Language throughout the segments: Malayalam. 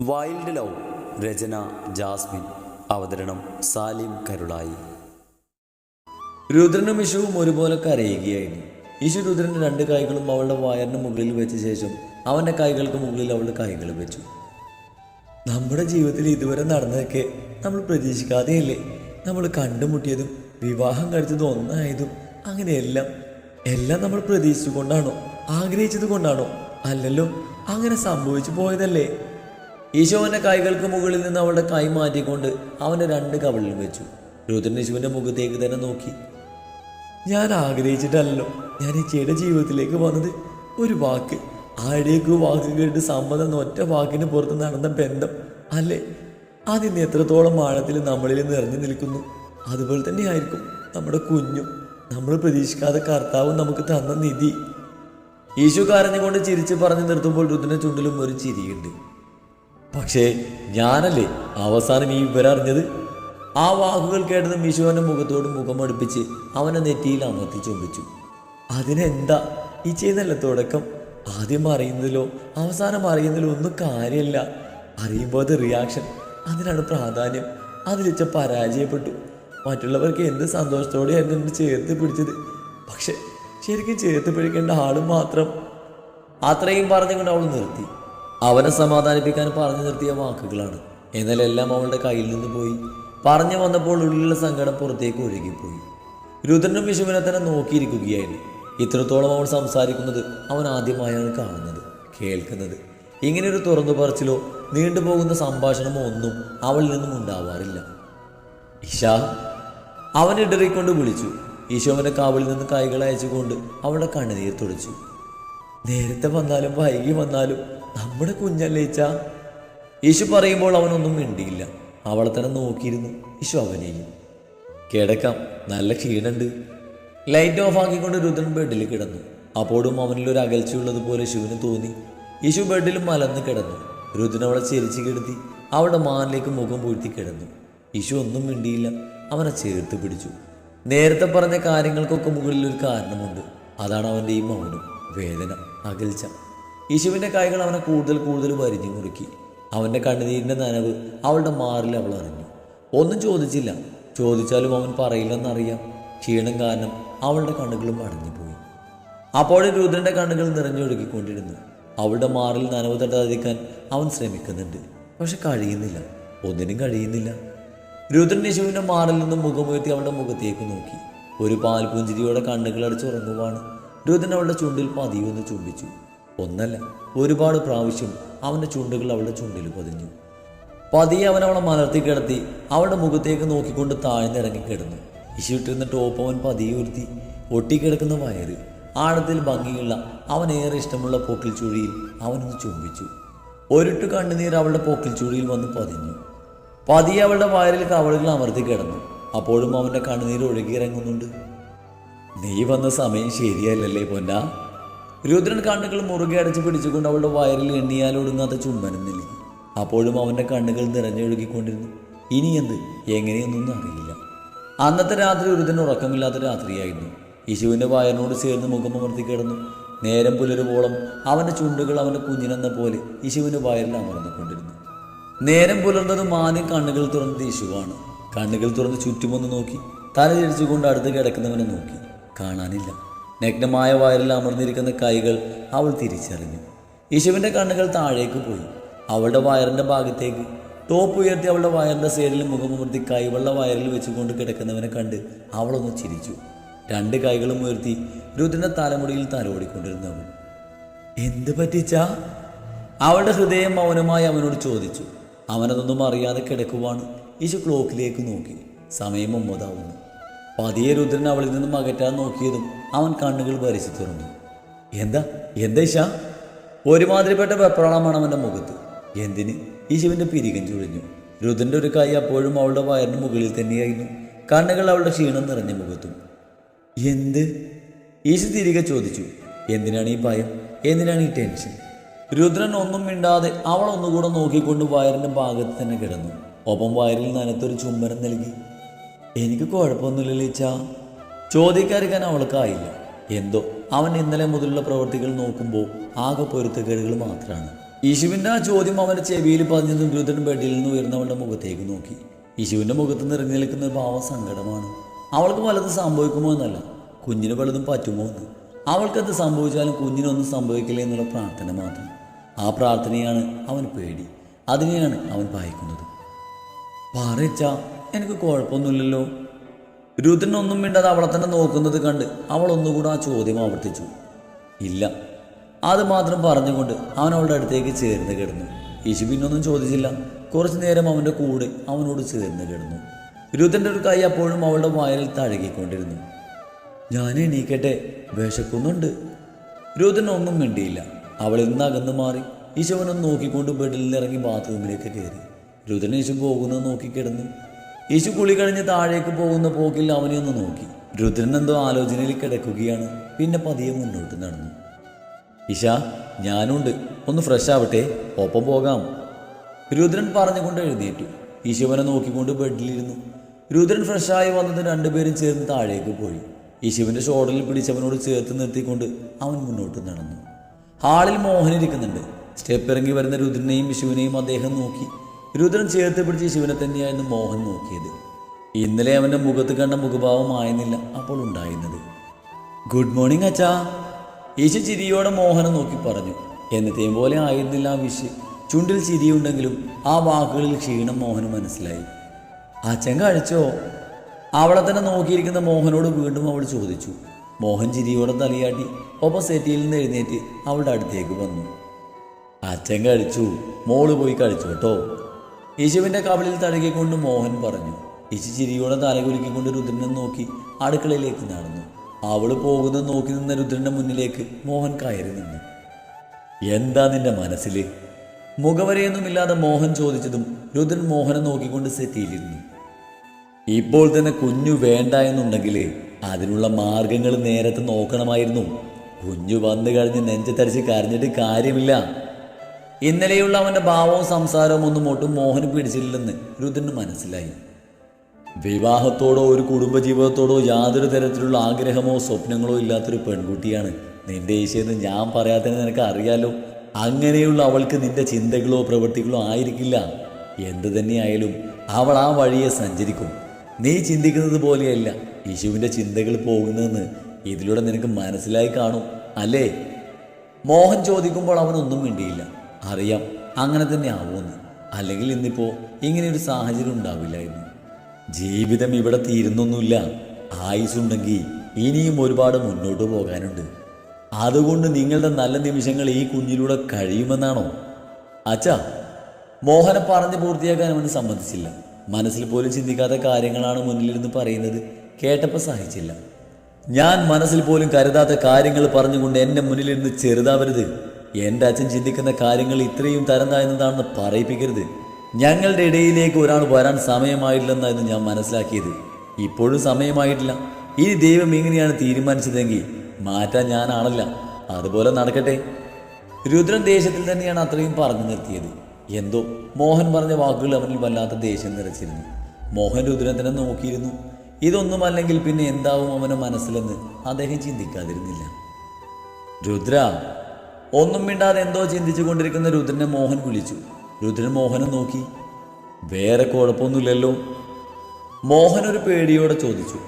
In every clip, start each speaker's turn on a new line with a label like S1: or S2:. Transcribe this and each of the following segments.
S1: വൈൽഡ് ലവ് രചന ജാസ്മിൻ അവതരണം സാലിം കരുളായി. രുദ്രനും ഇഷുവും ഒരുപോലെ കരയുകയായിരുന്നു. ഇഷു രുദ്രന്റെ രണ്ട് കൈകളും അവളുടെ വയറിന് മുകളിൽ വെച്ച ശേഷം അവന്റെ കൈകൾക്ക് മുകളിൽ അവളുടെ കൈകൾ വെച്ചു. നമ്മുടെ ജീവിതത്തിൽ ഇതുവരെ നടന്നതൊക്കെ നമ്മൾ പ്രതീക്ഷിക്കാതെയല്ലേ? നമ്മൾ കണ്ടുമുട്ടിയതും വിവാഹം കഴിച്ചതും ഒന്നായതും അങ്ങനെയെല്ലാം എല്ലാം നമ്മൾ പ്രതീക്ഷിച്ചുകൊണ്ടാണോ? ആഗ്രഹിച്ചത് കൊണ്ടാണോ അല്ലല്ലോ അങ്ങനെ സംഭവിച്ചു പോയതല്ലേ? ഈശോവന്റെ കൈകൾക്ക് മുകളിൽ നിന്ന് അവളുടെ കൈ മാറ്റിക്കൊണ്ട് അവന്റെ രണ്ട് കവളിൽ വെച്ചു. രുദ്രൻ യേശുവിന്റെ മുഖത്തേക്ക് തന്നെ നോക്കി. ഞാൻ ആഗ്രഹിച്ചിട്ടല്ലോ ഞാൻ ഈ ചേട്ട ജീവിതത്തിലേക്ക് വന്നത്. ഒരു വാക്ക്. ആരുടെയൊക്കെ വാക്ക് കേട്ട് സമ്മതം എന്ന ഒറ്റ വാക്കിന് പുറത്ത് നടന്ന ബന്ധം അല്ലേ? അതിന് എത്രത്തോളം ആഴത്തിൽ നമ്മളിൽ നിറഞ്ഞു നിൽക്കുന്നു. അതുപോലെ തന്നെയായിരിക്കും നമ്മുടെ കുഞ്ഞും. നമ്മൾ പ്രതീക്ഷിക്കാതെ കർത്താവും നമുക്ക് തന്ന നിധി. ഈശു കരഞ്ഞുകൊണ്ട് ചിരിച്ച് പറഞ്ഞു നിർത്തുമ്പോൾ രുദ്രനെ ചുണ്ടിലും ഒരു ചിരിയുണ്ട്. പക്ഷേ ഞാനല്ലേ അവസാനം ഈ വിവരം അറിഞ്ഞത് ആ വാക്കുകൾ കേട്ടത് മിശുവന്റെ മുഖത്തോട് മുഖം അടുപ്പിച്ച് അവനെ നെറ്റിയിൽ അമർത്തി ചുംബിച്ചു. അതിനെന്താ ഈ ചെയ്യുന്നല്ല തുടക്കം? ആദ്യം അറിയുന്നതിലോ അവസാനം അറിയുന്നതിലോ ഒന്നും കാര്യമില്ല. അറിയുമ്പോൾ അത് റിയാക്ഷൻ അതിനാണ് പ്രാധാന്യം. അതിൽ വെച്ച പരാജയപ്പെട്ടു. മറ്റുള്ളവർക്ക് എന്ത് സന്തോഷത്തോടെയായിരുന്നു എന്നെ ചേർത്ത് പിടിച്ചത്? പക്ഷെ ശരിക്കും ചേർത്ത് പിടിക്കേണ്ട ആളും മാത്രം. അത്രയും പറഞ്ഞുകൊണ്ട് അവൾ നിർത്തി. അവനെ സമാധാനിപ്പിക്കാൻ പറഞ്ഞു നിർത്തിയ വാക്കുകളാണ്. എന്നാൽ എല്ലാം അവളുടെ കയ്യിൽ നിന്ന് പോയി. പറഞ്ഞു വന്നപ്പോൾ ഉള്ളിലുള്ള സങ്കടം പുറത്തേക്ക് ഒഴുകിപ്പോയി. രുദ്രനും വിഷുവിനെ തന്നെ നോക്കിയിരിക്കുകയായിരുന്നു. ഇത്രത്തോളം അവൾ സംസാരിക്കുന്നത് അവൻ ആദ്യമായാണ് കാണുന്നത് കേൾക്കുന്നത്. ഇങ്ങനെയൊരു തുറന്നു പറച്ചിലോ നീണ്ടുപോകുന്ന സംഭാഷണമോ ഒന്നും അവളിൽ നിന്നും ഉണ്ടാവാറില്ല. ഇഷ അവൻ ഇടറിക്കൊണ്ട് വിളിച്ചു. ഈശോവന്റെ കാവിളിൽ നിന്ന് കൈകൾ അയച്ചുകൊണ്ട് അവളുടെ കണ്ണുനീർ തുടച്ചു. നേരത്തെ വന്നാലും വൈകി വന്നാലും നമ്മുടെ കുഞ്ഞല്ലേ ഇച്ച യേശു പറയുമ്പോൾ അവനൊന്നും മിണ്ടിയില്ല. അവളെ തന്നെ നോക്കിയിരുന്നു യേശു അവനെയും. കിടക്കാം. നല്ല ക്ഷീണുണ്ട്. ലൈറ്റ് ഓഫ് ആക്കിക്കൊണ്ട് രുദ്രൻ ബെഡിൽ കിടന്നു. അപ്പോഴും അവനിൽ ഒരു അകൽച്ചയുള്ളതുപോലെ ശിവന് തോന്നി. യേശു ബെഡിൽ മലന്ന് കിടന്നു. രുദ്രൻ അവളെ ചെരിച്ചു കിടത്തി അവളുടെ മാനിലേക്ക് മുഖം പൂഴ്ത്തി കിടന്നു. യേശു ഒന്നും മിണ്ടിയില്ല. അവനെ ചേർത്ത് പിടിച്ചു. നേരത്തെ പറഞ്ഞ കാര്യങ്ങൾക്കൊക്കെ മുകളിൽ ഒരു കാരണമുണ്ട്. അതാണ് അവന്റെ ഈ മൗനം. വേദന അകൽച്ച. യേശുവിന്റെ കൈകൾ അവനെ കൂടുതൽ കൂടുതൽ വരിഞ്ഞു മുറുക്കി. അവന്റെ കണ്ണുനീരിന്റെ നനവ് അവളുടെ മാറിൽ അവൾ അറിഞ്ഞു. ഒന്നും ചോദിച്ചില്ല. ചോദിച്ചാലും അവൻ പറയില്ലെന്നറിയാം. ക്ഷീണം കാരണം അവളുടെ കണ്ണുകളും അടഞ്ഞുപോയി അപ്പോഴും രുദ്രന്റെ കണ്ണുകൾ നിറഞ്ഞൊഴുകിക്കൊണ്ടിരുന്നു അവളുടെ മാറിൽ നനവ് തട്ടാതിരിക്കാൻ അവൻ ശ്രമിക്കുന്നുണ്ട്. പക്ഷെ കഴിയുന്നില്ല. ഒന്നിനും കഴിയുന്നില്ല. രുദ്രൻ യേശുവിന്റെ മാറിൽ നിന്നും മുഖമുയർത്തി അവളുടെ മുഖത്തേക്ക് നോക്കി. ഒരു പാൽപുഞ്ചിരിയോടെ കണ്ണുകൾ അടച്ചുറങ്ങുവാണ് രുദ്രൻ അവളുടെ ചുണ്ടിൽ പതിയൊന്ന് ചുംബിച്ചു. ഒന്നല്ല ഒരുപാട് പ്രാവശ്യം അവന്റെ ചുണ്ടുകൾ അവളുടെ ചുണ്ടിൽ പതിഞ്ഞു. പതിയെ അവൻ അവളെ മലർത്തി കിടത്തി അവളുടെ മുഖത്തേക്ക് നോക്കിക്കൊണ്ട് താഴ്ന്നിറങ്ങി കിടന്നു. ഇശിട്ടിരുന്ന ടോപ്പ് അവൻ പതിയെ ഉരുത്തി ഒട്ടിക്കിടക്കുന്ന വയറ്. ആഴത്തിൽ ഭംഗിയുള്ള അവൻ ഏറെ ഇഷ്ടമുള്ള പൊക്കിൽ ചുഴിയിൽ അവനൊന്ന് ചുംബിച്ചു. ഒരിട്ടു കണ്ണുനീർ അവളുടെ പൊക്കിൽ ചുഴിയിൽ വന്ന് പതിഞ്ഞു. പതിയെ അവളുടെ വയറിൽ കവളുകൾ അമർത്തി കിടന്നു. അപ്പോഴും അവന്റെ കണ്ണുനീർ ഒഴുകിയിറങ്ങുന്നുണ്ട് നീ വന്ന സമയം ശരിയല്ലല്ലേ പൊന്ന? രുദ്രൻ കണ്ണുകൾ മുറുകെ അടച്ച് പിടിച്ചുകൊണ്ട് അവളുടെ വയറിൽ എണ്ണിയാൽ ഒടുങ്ങാത്ത ചുംബനം നൽകി അപ്പോഴും അവന്റെ കണ്ണുകൾ നിറഞ്ഞൊഴുകിക്കൊണ്ടിരുന്നു ഇനി എന്ത്? എങ്ങനെയെന്നൊന്നും അറിയില്ല. അന്നത്തെ രാത്രി രുദ്രൻ ഉറക്കമില്ലാത്ത രാത്രിയായിരുന്നു. യേശുവിന്റെ വയറിനോട് ചേർന്ന് മുഖമമർത്തി കിടന്നു. നേരം പുലരുവോളം അവന്റെ ചുണ്ടുകൾ അവന്റെ കുഞ്ഞിനെന്ന പോലെ യേശുവിന്റെ വയറിൽ അമർന്നുകൊണ്ടിരുന്നു. നേരം പുലർന്നതും ആദ്യം കണ്ണുകൾ തുറന്നത് യേശുവാണ്. കണ്ണുകൾ തുറന്ന് ചുറ്റുമൊന്ന് നോക്കി തല ചരിച്ചുകൊണ്ട് അടുത്ത് കിടക്കുന്നവനെ നോക്കി. കാണാനില്ല. നഗ്നമായ വയറിൽ അമർന്നിരിക്കുന്ന കൈകൾ അവൾ തിരിച്ചറിഞ്ഞു. യേശുവിന്റെ കണ്ണുകൾ താഴേക്ക് പോയി. അവളുടെ വയറിന്റെ ഭാഗത്തേക്ക് ടോപ്പ് ഉയർത്തി അവളുടെ വയറിന്റെ സൈഡിൽ മുഖമുയർത്തി കൈവെള്ള വയറിൽ വെച്ചുകൊണ്ട് കിടക്കുന്നവനെ കണ്ട് അവളൊന്ന് ചിരിച്ചു. രണ്ട് കൈകളും ഉയർത്തി രുദ്രന്റെ തലമുടിയിൽ തലോടിക്കൊണ്ടിരുന്നവൻ എന്ത് പറ്റിച്ചാ അവളുടെ ഹൃദയം മൗനമായി അവനോട് ചോദിച്ചു. അവനതൊന്നും അറിയാതെ കിടക്കുവാണ്. യേശു ക്ലോക്കിലേക്ക് നോക്കി. സമയം ഒമ്പതാവുന്നു. പതിയെ രുദ്രൻ അവളിൽ നിന്നും അകറ്റാൻ നോക്കിയതും അവൻ കണ്ണുകൾ വരച്ചു തുറന്നു. എന്താ? എന്താ ഒരുമാതിരിപ്പെട്ട വെപ്രാളമാണ് അവന്റെ മുഖത്ത്. എന്തിന്? ഈശുവിന്റെ പിരികൻ ചുഴിഞ്ഞു. രുദ്രന്റെ ഒരു കൈ അപ്പോഴും അവളുടെ വയറിന് മുകളിൽ തന്നെയായിരുന്നു. കണ്ണുകൾ അവളുടെ ക്ഷീണം നിറഞ്ഞ മുഖത്തും. എന്ത്? ഈശു തിരികെ ചോദിച്ചു. എന്തിനാണ് ഈ ഭയം? എന്തിനാണ് ഈ ടെൻഷൻ? രുദ്രൻ ഒന്നും മിണ്ടാതെ അവൾ ഒന്നുകൂടെ നോക്കിക്കൊണ്ട് വയറിന്റെ ഭാഗത്ത് തന്നെ കിടന്നു. ഒപ്പം വയറിൽ നനത്തൊരു ചുംബനം നൽകി. എനിക്ക് കുഴപ്പമൊന്നുമില്ല ലീച്ച. ചോദിക്കാതിരിക്കാൻ അവൾക്കായില്ല എന്തോ അവൻ ഇന്നലെ മുതലുള്ള പ്രവൃത്തികൾ നോക്കുമ്പോൾ ആകെ പൊരുത്തക്കേടുകൾ മാത്രമാണ് യേശുവിന്റെ ആ ചോദ്യം അവന്റെ ചെവിയിൽ പതിഞ്ഞതും രുദ്രൻ ബെഡിൽ നിന്ന് ഉയർന്നവളുടെ മുഖത്തേക്ക് നോക്കി. യേശുവിന്റെ മുഖത്ത് നിറഞ്ഞു നിൽക്കുന്ന ഒരു ഭാവം സങ്കടമാണ്. അവൾക്ക് പലതും സംഭവിക്കുമോ എന്നല്ല കുഞ്ഞിന് പലതും പറ്റുമോ എന്ന്. അവൾക്കത് സംഭവിച്ചാലും കുഞ്ഞിനൊന്നും സംഭവിക്കില്ല എന്നുള്ള പ്രാർത്ഥന മാത്രം. ആ പ്രാർത്ഥനയാണ് അവൻ പേടി. അതിനെയാണ് അവൻ വായിക്കുന്നത് പറച്ച എനിക്ക് കുഴപ്പമൊന്നുമില്ലല്ലോ. രുദ്രൻ ഒന്നും മിണ്ടാതെ അവളെ തന്നെ നോക്കുന്നത് കണ്ട് അവൾ ഒന്നുകൂടെ ആ ചോദ്യം ആവർത്തിച്ചു. ഇല്ല. അത് മാത്രം പറഞ്ഞുകൊണ്ട് അവൻ അവളുടെ അടുത്തേക്ക് ചേർന്ന് കിടന്നു. യേശു പിന്നൊന്നും ചോദിച്ചില്ല. കുറച്ചു നേരം അവന്റെ കൂടെ അവനോട് ചേർന്ന് കിടന്നു. രുദ്രന്റെ ഒരു കൈ അപ്പോഴും അവളുടെ വായൽ തഴകിക്കൊണ്ടിരുന്നു. ഞാൻ എണീക്കട്ടെ. വിശക്കുന്നുണ്ട്. രുദ്രൻ ഒന്നും മിണ്ടിയില്ല. അവൾ ഇന്ന് അകന്നു മാറി ഈശോവനെ നോക്കിക്കൊണ്ട് ബെഡിൽ നിന്ന് ഇറങ്ങി ബാത്റൂമിലേക്ക് കയറി. രുദ്രൻ യേശു പോകുന്നത് നോക്കി കിടന്നു. യേശു കുളി കഴിഞ്ഞ് താഴേക്ക് പോകുന്ന പോക്കിൽ അവനെ ഒന്ന് നോക്കി. രുദ്രൻ എന്തോ ആലോചനയിൽ കിടക്കുകയാണ്. പിന്നെ പതിയെ മുന്നോട്ട് നടന്നു. ഇഷ ഞാനുണ്ട്. ഒന്ന് ഫ്രഷ് ആവട്ടെ. ഒപ്പം പോകാം. രുദ്രൻ പറഞ്ഞുകൊണ്ട് എഴുന്നേറ്റു. ഈശുവനെ നോക്കിക്കൊണ്ട് ബെഡിലിരുന്നു. രുദ്രൻ ഫ്രഷായി വന്നത് രണ്ടുപേരും ചേർന്ന് താഴേക്ക് പോയി. യേശുവിന്റെ ഷോഡറിൽ പിടിച്ചവനോട് ചേർത്ത് നിർത്തിക്കൊണ്ട് അവൻ മുന്നോട്ട് നടന്നു. ഹാളിൽ മോഹൻ ഇരിക്കുന്നുണ്ട്. സ്റ്റെപ്പ് ഇറങ്ങി വരുന്ന രുദ്രനെയും വിഷുവിനെയും അദ്ദേഹം നോക്കി. രുദ്രൻ ചേർത്ത് പിടിച്ച് ശിവനെ തന്നെയായിരുന്നു മോഹൻ നോക്കിയത്. ഇന്നലെ അവന്റെ മുഖത്ത് കണ്ട മുഖഭാവമായിരുന്നില്ല അപ്പോൾ ഉണ്ടായിരുന്നത്. ഗുഡ് മോർണിംഗ് അച്ഛാ. യേശു ചിരിയോടെ മോഹനെ നോക്കി പറഞ്ഞു. എന്നത്തെയും പോലെ ആയിരുന്നില്ല ആ വിഷ് ചുണ്ടിൽ ചിരിയുണ്ടെങ്കിലും ആ വാക്കുകളിൽ ക്ഷീണം മോഹന് മനസ്സിലായി. അച്ഛൻ കഴിച്ചോ? അവളെ തന്നെ നോക്കിയിരിക്കുന്ന മോഹനോട് വീണ്ടും അവൾ ചോദിച്ചു. മോഹൻ ചിരിയോടെ തലയാട്ടി ഒപ്പം സെറ്റിയിൽ നിന്ന് എഴുന്നേറ്റ് അവളുടെ അടുത്തേക്ക് വന്നു. അച്ഛൻ കഴിച്ചു. മോൾ പോയി കഴിച്ചു കേട്ടോ. യേശുവിന്റെ കവളിൽ തഴുകിക്കൊണ്ട് മോഹൻ പറഞ്ഞു യേശു ചിരിയോടെ തലകുലുക്കിക്കൊണ്ട് രുദ്രനെ നോക്കി അടുക്കളയിലേക്ക് നടന്നു. അവൾ പോകുന്നത് നോക്കി നിന്ന രുദ്രന്റെ മുന്നിലേക്ക് മോഹൻ കയറി നിന്നു. എന്താ നിന്റെ മനസ്സിൽ മുഖവരെയൊന്നുമില്ലാതെ മോഹൻ ചോദിച്ചതും രുദ്രൻ മോഹനെ നോക്കിക്കൊണ്ട് സെറ്റിയിലിരുന്നു. ഇപ്പോൾ തന്നെ കുഞ്ഞു വേണ്ട എന്നുണ്ടെങ്കിൽ അതിനുള്ള മാർഗങ്ങൾ നേരത്തെ നോക്കണമായിരുന്നു. കുഞ്ഞു വന്നു കഴിഞ്ഞ് നെഞ്ചത്തരച്ച് കരഞ്ഞിട്ട് കാര്യമില്ല. ഇന്നലെയുള്ള അവന്റെ ഭാവവും സംസാരവും ഒന്നും ഒട്ടും മോഹന് പിടിച്ചില്ലെന്ന് രുദ്രന് മനസ്സിലായി. വിവാഹത്തോടോ ഒരു കുടുംബജീവിതത്തോടോ യാതൊരു തരത്തിലുള്ള ആഗ്രഹമോ സ്വപ്നങ്ങളോ ഇല്ലാത്തൊരു പെൺകുട്ടിയാണ് നിന്റെ ഈശയെന്ന് ഞാൻ പറയാത്തതിന് നിനക്ക് അറിയാലോ? അങ്ങനെയുള്ള അവൾക്ക് നിന്റെ ചിന്തകളോ പ്രവൃത്തികളോ ആയിരിക്കില്ല. എന്തു തന്നെയായാലും അവൾ ആ വഴിയെ സഞ്ചരിക്കും. നീ ചിന്തിക്കുന്നത് പോലെയല്ല. യേശുവിന്റെ ചിന്തകൾ പോകുന്നതെന്ന് ഇതിലൂടെ നിനക്ക് മനസ്സിലായി കാണും. അല്ലേ? മോഹൻ ചോദിക്കുമ്പോൾ അവനൊന്നും മിണ്ടിയില്ല. അറിയാം അങ്ങനെ തന്നെ ആവുമെന്ന്. അല്ലെങ്കിൽ ഇന്നിപ്പോൾ ഇങ്ങനെ ഒരു സാഹചര്യം ഉണ്ടാവില്ലായിരുന്നു ജീവിതം ഇവിടെ തീരുന്നൊന്നുമില്ല. ആയുസുണ്ടെങ്കിൽ ഇനിയും ഒരുപാട് മുന്നോട്ട് പോകാനുണ്ട്. അതുകൊണ്ട് നിങ്ങളുടെ നല്ല നിമിഷങ്ങൾ ഈ കുഞ്ഞിലൂടെ കഴിയുമെന്നാണോ? അച്ഛാ മോഹനെ പറഞ്ഞു പൂർത്തിയാക്കാൻ അവന് സമ്മതിച്ചില്ല. മനസ്സിൽ പോലും ചിന്തിക്കാത്ത കാര്യങ്ങളാണ് മുന്നിലിരുന്ന് പറയുന്നത്. കേട്ടപ്പോൾ സഹിച്ചില്ല. ഞാൻ മനസ്സിൽ പോലും കരുതാത്ത കാര്യങ്ങൾ പറഞ്ഞുകൊണ്ട് എന്റെ മുന്നിലിരുന്ന് ചെറുതാവരുത്. എന്റെ അച്ഛൻ ചിന്തിക്കുന്ന കാര്യങ്ങൾ ഇത്രയും തരം പറയിപ്പിക്കരുത്. ഞങ്ങളുടെ ഇടയിലേക്ക് ഒരാൾ വരാൻ സമയമായിട്ടില്ലെന്നായിരുന്നു ഞാൻ മനസ്സിലാക്കിയത്. ഇപ്പോഴും സമയമായിട്ടില്ല. ഇനി ദൈവം ഇങ്ങനെയാണ് തീരുമാനിച്ചതെങ്കിൽ മാറ്റാൻ ഞാനാണല്ല. അതുപോലെ നടക്കട്ടെ. രുദ്രൻ ദേശത്തിൽ തന്നെയാണ് അത്രയും പറഞ്ഞു നിർത്തിയത്. എന്തോ മോഹൻ പറഞ്ഞ വാക്കുകൾ അവനിൽ വല്ലാത്ത ദേഷ്യം നിറച്ചിരുന്നു. മോഹൻ രുദ്രൻ തന്നെ നോക്കിയിരുന്നു. ഇതൊന്നുമല്ലെങ്കിൽ പിന്നെ എന്താവും അവന്റെ മനസ്സിലെന്ന് അദ്ദേഹം ചിന്തിക്കാതിരുന്നില്ല. രുദ്ര ഒന്നും മിണ്ടാതെ എന്തോ ചിന്തിച്ചു കൊണ്ടിരിക്കുന്ന രുദ്രനെ മോഹൻ വിളിച്ചു രുദ്രൻ മോഹനെ നോക്കി. വേറെ കുഴപ്പമൊന്നുമില്ലല്ലോ. മോഹൻ ഒരു പേടിയോടെ ചോദിച്ചു.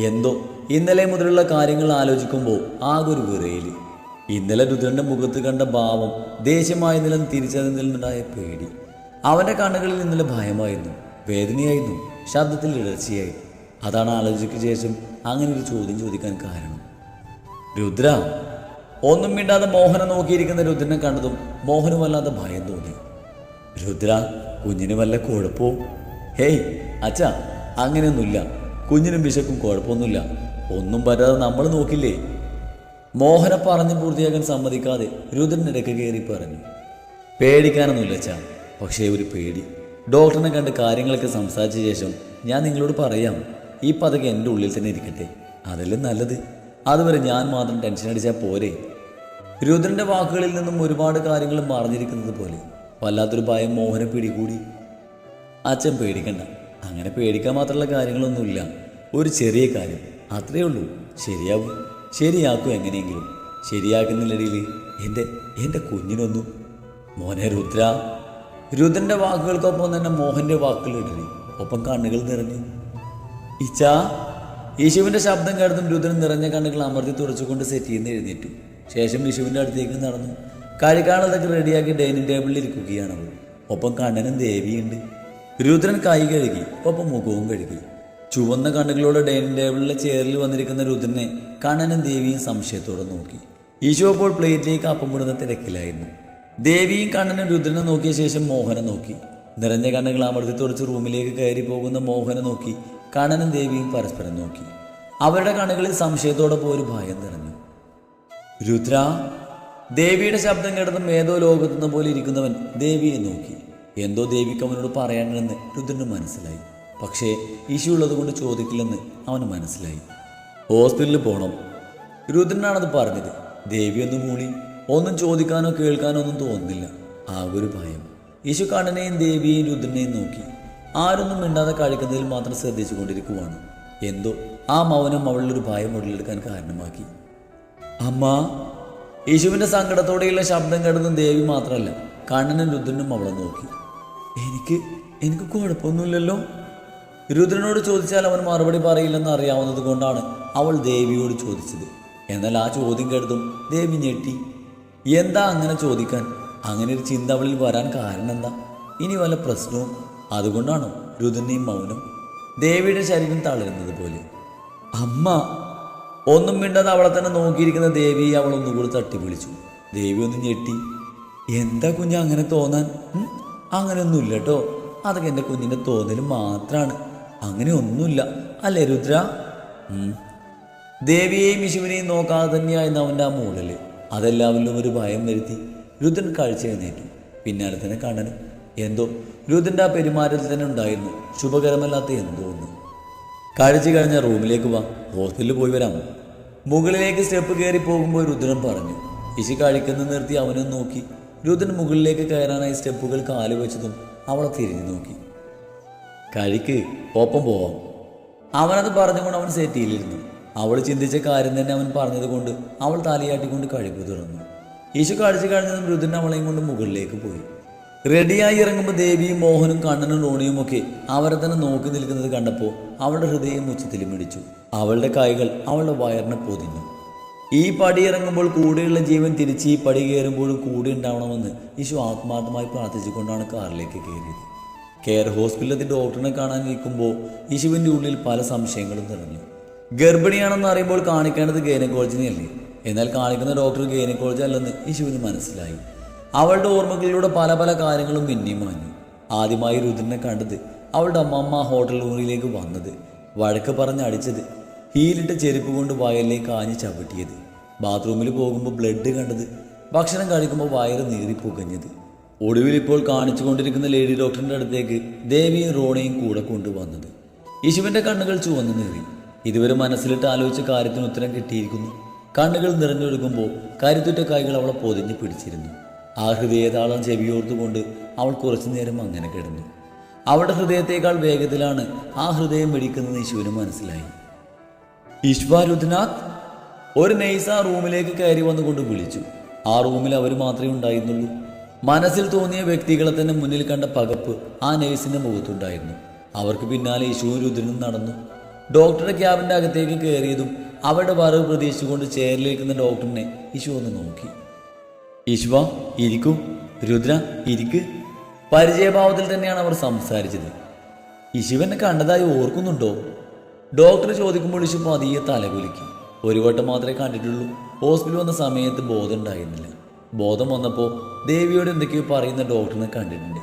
S1: എന്തോ? ഇന്നലെ മുതലുള്ള കാര്യങ്ങൾ ആലോചിക്കുമ്പോൾ ആകെ ഒരു വിറയിൽ. ഇന്നലെ രുദ്രന്റെ മുഖത്ത് കണ്ട ഭാവം ദേഷ്യമായ നിലം തിരിച്ചറിഞ്ഞതിൽ നിന്നുണ്ടായ പേടി. അവന്റെ കണ്ണുകളിൽ ഇന്നലെ ഭയമായിരുന്നു. വേദനയായിരുന്നു. ശബ്ദത്തിൽ ഇടർച്ചയായി. അതാണ് ആലോചിക്ക് ശേഷം അങ്ങനെ ഒരു ചോദ്യം ചോദിക്കാൻ കാരണം. രുദ്ര ഒന്നും മിണ്ടാതെ മോഹനെ നോക്കിയിരിക്കുന്ന രുദ്രനെ കണ്ടതും മോഹന് വല്ലാതെ ഭയം തോന്നി. രുദ്ര കുഞ്ഞിന് വല്ല കുഴപ്പവും ഹേയ് അച്ഛ അങ്ങനെയൊന്നുമില്ല. കുഞ്ഞിനും വിശക്കും കുഴപ്പമൊന്നുമില്ല ഒന്നും പറ്റാതെ നമ്മൾ നോക്കില്ലേ? മോഹനെ പറഞ്ഞു പൂർത്തിയാക്കാൻ സമ്മതിക്കാതെ രുദ്രൻ ഇടയ്ക്ക് കയറി പറഞ്ഞു. പേടിക്കാനൊന്നുമില്ല അച്ഛാ. പക്ഷേ ഒരു പേടി. ഡോക്ടറിനെ കണ്ട് കാര്യങ്ങളൊക്കെ സംസാരിച്ച ശേഷം ഞാൻ നിങ്ങളോട് പറയാം. ഈ പതക്കെ എന്റെ ഉള്ളിൽ തന്നെ ഇരിക്കട്ടെ. അതല്ലേ നല്ലത്. അതുവരെ ഞാൻ മാത്രം ടെൻഷൻ അടിച്ചാൽ പോരെ. രുദ്രന്റെ വാക്കുകളിൽ നിന്നും ഒരുപാട് കാര്യങ്ങൾ മറിഞ്ഞിരിക്കുന്നത് പോലെ. വല്ലാത്തൊരു ഭയം മോഹനെ പിടികൂടി. അച്ഛൻ പേടിക്കണ്ട. അങ്ങനെ പേടിക്കാൻ മാത്രമുള്ള കാര്യങ്ങളൊന്നുമില്ല. ഒരു ചെറിയ കാര്യം. അത്രയേ ഉള്ളൂ. ശരിയാവും. ശരിയാക്കും എങ്ങനെയെങ്കിലും. ശരിയാക്കുന്നില്ലടിയിൽ എന്റെ എന്റെ കുഞ്ഞിനൊന്നു. മോനെ രുദ്ര. രുദ്രന്റെ വാക്കുകൾക്കൊപ്പം തന്നെ മോഹന്റെ വാക്കുകൾ ഇടറി ഒപ്പം കണ്ണുകൾ നിറഞ്ഞു. ഇച്ചാ യേശുവിന്റെ ശബ്ദം കേട്ടതും രുദ്രൻ നിറഞ്ഞ കണ്ണുകൾ അമർത്തി തുടച്ചുകൊണ്ട് സെറ്റ് ചെയ്യുന്ന എഴുന്നേറ്റു. ശേഷം വിഷുവിന്റെ അടുത്തേക്ക് നടന്നു. കഴിക്കാനുള്ളതൊക്കെ റെഡിയാക്കി ഡൈനിങ് ടേബിളിൽ ഇരിക്കുകയാണ് അവൾ. ഒപ്പം കണ്ണനും ദേവിയുണ്ട്. രുദ്രൻ കൈ കഴുകി ഒപ്പം മുഖവും കഴുകി. ചുവന്ന കണ്ണുകളോടെ ഡൈനിങ് ടേബിളിലെ ചെയറിൽ വന്നിരിക്കുന്ന രുദ്രനെ കണ്ണനും ദേവിയും സംശയത്തോടെ നോക്കി. ഈശോ അപ്പോൾ പ്ലേറ്റിലേക്ക് അപ്പം വിടുന്ന തിരക്കിലായിരുന്നു. ദേവിയും കണ്ണനും രുദ്രനെ നോക്കിയ ശേഷം മോഹനെ നോക്കി. നിറഞ്ഞ കണ്ണുകൾ അമൃതി തുടച്ച് റൂമിലേക്ക് കയറി പോകുന്ന മോഹനെ നോക്കി കണ്ണനും ദേവിയും പരസ്പരം നോക്കി. അവരുടെ കണ്ണുകളിൽ സംശയത്തോടെ പോലും ഭയം നിറഞ്ഞു. രുദ്ര ദേവിയുടെ ശബ്ദം കേട്ടതും ഏതോ ലോകത്തുനിന്ന് പോലെ ഇരിക്കുന്നവൻ ദേവിയെ നോക്കി. എന്തോ ദേവിക്ക് അവനോട് പറയാനുണ്ടെന്ന് രുദ്രന് മനസ്സിലായി. പക്ഷേ ഈശോ ഉള്ളത് കൊണ്ട് ചോദിക്കില്ലെന്ന് അവന് മനസ്സിലായി. ഹോസ്പിറ്റലിൽ പോകണം രുദ്രനാണത് പറഞ്ഞത്. ദേവിയൊന്ന് മൂളി. ഒന്നും ചോദിക്കാനോ കേൾക്കാനോ ഒന്നും തോന്നുന്നില്ല. ആകെ ഒരു ഭയം. യേശു കണ്ണനെയും ദേവിയെയും രുദ്രനെയും നോക്കി. ആരൊന്നും മിണ്ടാതെ കഴിക്കുന്നതിൽ മാത്രം ശ്രദ്ധിച്ചു കൊണ്ടിരിക്കുവാണ് എന്തോ ആ മൗനം അവളിലൊരു ഭയം ഉടലെടുക്കാൻ കാരണമാക്കി. അമ്മ യേശുവിന്റെ സങ്കടത്തോടെയുള്ള ശബ്ദം കേട്ടതും ദേവി മാത്രമല്ല കണ്ണനും രുദ്രനും അവളെ നോക്കി. എനിക്ക് എനിക്ക് കുഴപ്പമൊന്നുമില്ലല്ലോ? രുദ്രനോട് ചോദിച്ചാൽ അവൻ മറുപടി പറയില്ലെന്ന് അറിയാവുന്നത് കൊണ്ടാണ് അവൾ ദേവിയോട് ചോദിച്ചത്. എന്നാൽ ആ ചോദ്യം കേട്ടതും ദേവി ഞെട്ടി. എന്താ അങ്ങനെ ചോദിക്കാൻ? അങ്ങനെ ഒരു ചിന്ത അവളിൽ വരാൻ കാരണം എന്താ? ഇനി വല്ല പ്രശ്നവും? അതുകൊണ്ടാണോ രുദ്രനെയും മൗനം? ദേവിയുടെ ശരീരം തളരുന്നത് പോലെ. അമ്മ ഒന്നും മിണ്ടാതെ അവളെ തന്നെ നോക്കിയിരിക്കുന്ന ദേവിയെ അവൾ ഒന്നുകൂടി തട്ടി വിളിച്ചു ദേവി ഒന്ന് ഞെട്ടി. എന്താ കുഞ്ഞ് അങ്ങനെ തോന്നാൻ? അങ്ങനെയൊന്നുമില്ല കേട്ടോ അതൊക്കെ എന്റെ കുഞ്ഞിന്റെ തോന്നൽ മാത്രമാണ് അങ്ങനെ ഒന്നുമില്ല. അല്ലേ രുദ്ര. ദേവിയെയും വിശുവിനെയും നോക്കാതെ തന്നെയായിരുന്നു അവന്റെ ആ മൂളൽ അതെല്ലാവരിലും ഒരു ഭയം വരുത്തി രുദ്രൻ കാഴ്ച എഴുന്നേറ്റു. പിന്നാലെ തന്നെ കണ്ണനും എന്തോ രുദ്രന്റെ ആ പെരുമാറ്റത്തിൽ തന്നെ ഉണ്ടായിരുന്നു. ശുഭകരമല്ലാത്ത എന്തോ ഒന്ന്. കഴിച്ചു കഴിഞ്ഞ റൂമിലേക്ക് വാ. ഹോസ്റ്റലിൽ പോയി വരാമോ മുകളിലേക്ക് സ്റ്റെപ്പ് കയറി പോകുമ്പോൾ രുദ്രൻ പറഞ്ഞു ഇശി കഴിക്കുന്ന നിർത്തി അവനും നോക്കി. രുദ്രൻ മുകളിലേക്ക് കയറാനായി സ്റ്റെപ്പുകൾ കാൽ വെച്ചതും അവളെ തിരിഞ്ഞു നോക്കി. കഴിക്ക് ഒപ്പം പോവാം. അവനത് പറഞ്ഞുകൊണ്ട് അവൻ സെറ്റിയിലിരുന്നു. അവൾ ചിന്തിച്ച കാര്യം തന്നെ അവൻ പറഞ്ഞതുകൊണ്ട് അവൾ തലയാട്ടിക്കൊണ്ട് കഴിപ്പ് തുറന്നു. ഈശു കഴിച്ചു കഴിഞ്ഞതും രുദ്രൻ അവളെയും കൊണ്ട് മുകളിലേക്ക് പോയി. റെഡിയായി ഇറങ്ങുമ്പോൾ ദേവിയും മോഹനും കണ്ണനും റോണിയും ഒക്കെ അവരെ തന്നെ നോക്കി നിൽക്കുന്നത് കണ്ടപ്പോൾ അവളുടെ ഹൃദയം ഉച്ചത്തിൽ മിടിച്ചു. അവളുടെ കൈകൾ അവളുടെ വയറിനെ പൊതിഞ്ഞു. ഈ പടി ഇറങ്ങുമ്പോൾ കൂടെയുള്ള ജീവൻ തിരിച്ച് ഈ പടി കയറുമ്പോഴും കൂടെ ഉണ്ടാവണമെന്ന് ഈശു ആത്മാർത്ഥമായി പ്രാർത്ഥിച്ചുകൊണ്ടാണ് കാറിലേക്ക് കയറിയത്. കെയർ ഹോസ്പിറ്റലിൽ ഡോക്ടറിനെ കാണാൻ നിൽക്കുമ്പോൾ യേശുവിന്റെ ഉള്ളിൽ പല സംശയങ്ങളും നിറഞ്ഞു. ഗർഭിണിയാണെന്ന് അറിയുമ്പോൾ കാണിക്കേണ്ടത് ഗൈനക്കോളജിനെയല്ലേ? എന്നാൽ കാണിക്കുന്ന ഡോക്ടർ ഗൈനക്കോളജി അല്ലെന്ന് യേശുവിന് മനസ്സിലായി. അവളുടെ ഓർമ്മകളിലൂടെ പല പല കാര്യങ്ങളും മിന്നി മാഞ്ഞു. ആദ്യമായി രുദ്രനെ കണ്ടത് അവളുടെ അമ്മമ്മ ഹോട്ടൽ റൂമിലേക്ക് വന്നത്. വഴക്ക് പറഞ്ഞ് അടിച്ചത് ഹീലിട്ട ചെരുപ്പ് കൊണ്ട് വയലിലേക്ക് ആഞ്ഞ് ചവിട്ടിയത്. ബാത്റൂമിൽ പോകുമ്പോൾ ബ്ലഡ് കണ്ടത് ഭക്ഷണം കഴിക്കുമ്പോൾ വയറ് നീറി പുകഞ്ഞത്. ഒടുവിൽ ഇപ്പോൾ കാണിച്ചു കൊണ്ടിരിക്കുന്ന ലേഡി ഡോക്ടറിന്റെ അടുത്തേക്ക് ദേവിയും റോണയും കൂടെ കൊണ്ടുവന്നത്. യേശുവിന്റെ കണ്ണുകൾ ചുവന്നു നീറി. ഇതുവരെ മനസ്സിലിട്ട് ആലോചിച്ച കാര്യത്തിന് ഉത്തരം കിട്ടിയിരിക്കുന്നു. കണ്ണുകൾ നിറഞ്ഞൊഴുകുമ്പോൾ കരുത്തുറ്റ കൈകൾ അവളെ പൊതിഞ്ഞ് പിടിച്ചിരുന്നു. ആ ഹൃദയതാളം ചെവിയോർത്തുകൊണ്ട് അവൾ കുറച്ചു നേരം അങ്ങനെ കിടന്നു. അവളുടെ ഹൃദയത്തേക്കാൾ വേഗത്തിലാണ് ആ ഹൃദയം വെടിക്കുന്നത് യേശുവിന് മനസ്സിലായി. ഈശ്വരുദ്നാഥ് ഒരു നെയ്സ് ആ റൂമിലേക്ക് കയറി വന്നുകൊണ്ട് വിളിച്ചു. ആ റൂമിൽ അവർ മാത്രമേ ഉണ്ടായിരുന്നുള്ളൂ. മനസ്സിൽ തോന്നിയ വ്യക്തികളെ തന്നെ മുന്നിൽ കണ്ട പകപ്പ് ആ നെയ്സിന്റെ മുഖത്തുണ്ടായിരുന്നു. അവർക്ക് പിന്നാലെ യേശുവും രുദ്രനും നടന്നു. ഡോക്ടറുടെ ക്യാബിന്റെ അകത്തേക്ക് കയറിയതും അവരുടെ വരവ് പ്രതീക്ഷിച്ചുകൊണ്ട് ചെയറിലിരിക്കുന്ന ഡോക്ടറിനെ യേശു ഒന്ന് നോക്കി. ഈശ്വ ഇരിക്കൂ. രുദ്ര ഇരിക്ക്. പരിചയഭാവത്തിൽ തന്നെയാണ് അവർ സംസാരിച്ചത്. ഇശുവിനെ കണ്ടതായി ഓർക്കുന്നുണ്ടോ? ഡോക്ടർ ചോദിക്കുമ്പോൾ ഇശു പതിയെ തലകുലിക്കും. ഒരു വട്ടം മാത്രമേ കണ്ടിട്ടുള്ളൂ. ഹോസ്പിറ്റൽ വന്ന സമയത്ത് ബോധം ഉണ്ടായിരുന്നില്ല. ബോധം വന്നപ്പോൾ ദേവിയോട് എന്തൊക്കെയോ പറയുന്ന ഡോക്ടറിനെ കണ്ടിട്ടുണ്ട്.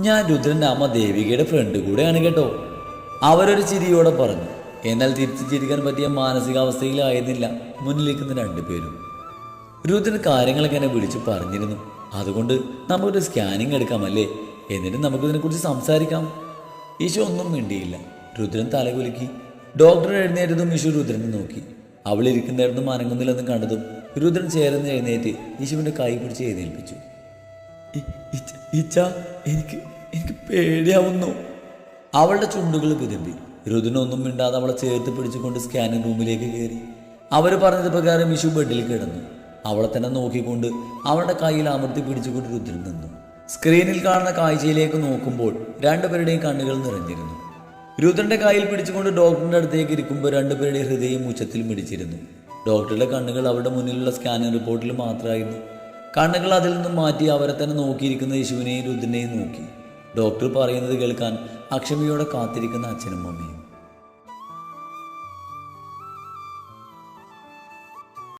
S1: ഞാൻ രുദ്രന്റെ അമ്മ ദേവികയുടെ ഫ്രണ്ട് കൂടെയാണ് കേട്ടോ. അവരൊരു ചിരിയോടെ പറഞ്ഞു. എന്നാൽ തിരിച്ചു ചിരിക്കാൻ പറ്റിയ മാനസികാവസ്ഥയിലായിരുന്നില്ല. മുന്നിലിരിക്കുന്ന രണ്ടുപേരും. രുദ്രൻ എന്നെ വിളിച്ച് പറഞ്ഞിരുന്നു. അതുകൊണ്ട് നമുക്കൊരു സ്കാനിങ് എടുക്കാമല്ലേ? എന്നിട്ട് നമുക്കിതിനെക്കുറിച്ച് സംസാരിക്കാം. ഈശോ ഒന്നും മിണ്ടിയില്ല. രുദ്രൻ തലകുലുക്കി. ഡോക്ടർ എഴുന്നേറ്റതും ഈശോ രുദ്രനെ നോക്കി. അവൾ ഇരിക്കുന്നിടത്തും മനങ്ങുന്നില്ലെന്നും കണ്ടതും രുദ്രൻ ചേർന്ന് എഴുന്നേറ്റ് യേശുവിന്റെ കൈ പിടിച്ച് എഴുന്നേൽപ്പിച്ചു. എനിക്ക് എനിക്ക് പേടിയാവുന്നു. അവളുടെ ചുണ്ടുകൾ വിരുമ്പി രുദ്രനൊന്നും മിണ്ടാതെ അവളെ ചേർത്ത് പിടിച്ചുകൊണ്ട് സ്കാനിങ് റൂമിലേക്ക് കയറി. അവർ പറഞ്ഞത് പ്രകാരം ഇഷു ബെഡിൽ കിടന്നു. അവളെ തന്നെ നോക്കിക്കൊണ്ട് അവളുടെ കയ്യിൽ അമർത്തി പിടിച്ചുകൊണ്ട് രുദ്രൻ നിന്നു. സ്ക്രീനിൽ കാണുന്ന കാഴ്ചയിലേക്ക് നോക്കുമ്പോൾ രണ്ടുപേരുടെയും കണ്ണുകൾ നിറഞ്ഞിരുന്നു. രുദ്രന്റെ കയ്യിൽ പിടിച്ചുകൊണ്ട് ഡോക്ടറിന്റെ അടുത്തേക്ക് ഇരിക്കുമ്പോൾ രണ്ടുപേരുടെ ഹൃദയം ഉച്ചത്തിൽ മിടിച്ചിരുന്നു. ഡോക്ടറുടെ കണ്ണുകൾ അവരുടെ മുന്നിലുള്ള സ്കാനിംഗ് റിപ്പോർട്ടിൽ മാത്രമായിരുന്നു. കണ്ണുകൾ അതിൽ നിന്നും മാറ്റി അവരെ തന്നെ നോക്കിയിരിക്കുന്ന യേശുവിനെയും രുദ്രനെയും നോക്കി. ഡോക്ടർ പറയുന്നത് കേൾക്കാൻ അക്ഷമയോടെ കാത്തിരിക്കുന്ന അച്ഛനും അമ്മയും.